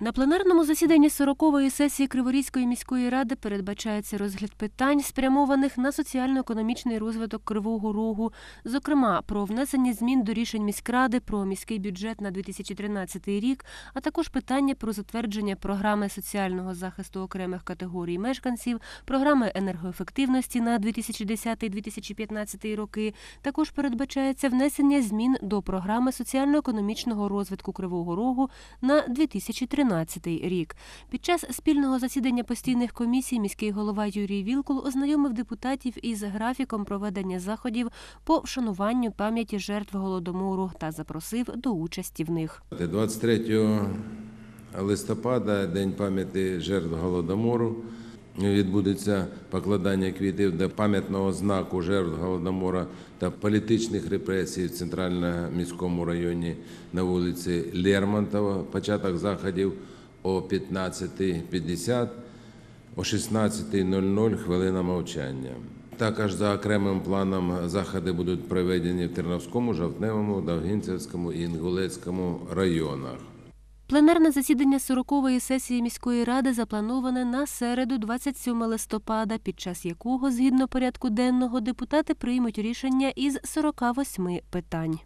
На пленарному засіданні 40-ї сесії Криворізької міської ради передбачається розгляд питань, спрямованих на соціально-економічний розвиток Кривого Рогу, зокрема про внесення змін до рішень міськради про міський бюджет на 2013 рік, а також питання про затвердження програми соціального захисту окремих категорій мешканців, програми енергоефективності на 2010-2015 роки. Також передбачається внесення змін до програми соціально-економічного розвитку Кривого Рогу на 2013 рік. Під час спільного засідання постійних комісій міський голова Юрій Вілкул ознайомив депутатів із графіком проведення заходів по вшануванню пам'яті жертв голодомору та запросив до участі в них. 23 листопада, День пам'яті жертв Голодомору. Відбудеться покладання квітів до пам'ятного знаку жертв Голодомора та політичних репресій в центральному міському районі на вулиці Лермонтова. Початок заходів о 15.50, о 16.00 хвилина мовчання. Також за окремим планом заходи будуть проведені в Терновському, Жовтневому, Довгинцевському і Інгулецькому районах. Пленарне засідання 40-ї сесії міської ради заплановане на середу, 27 листопада, під час якого, згідно порядку денного, депутати приймуть рішення із 48 питань.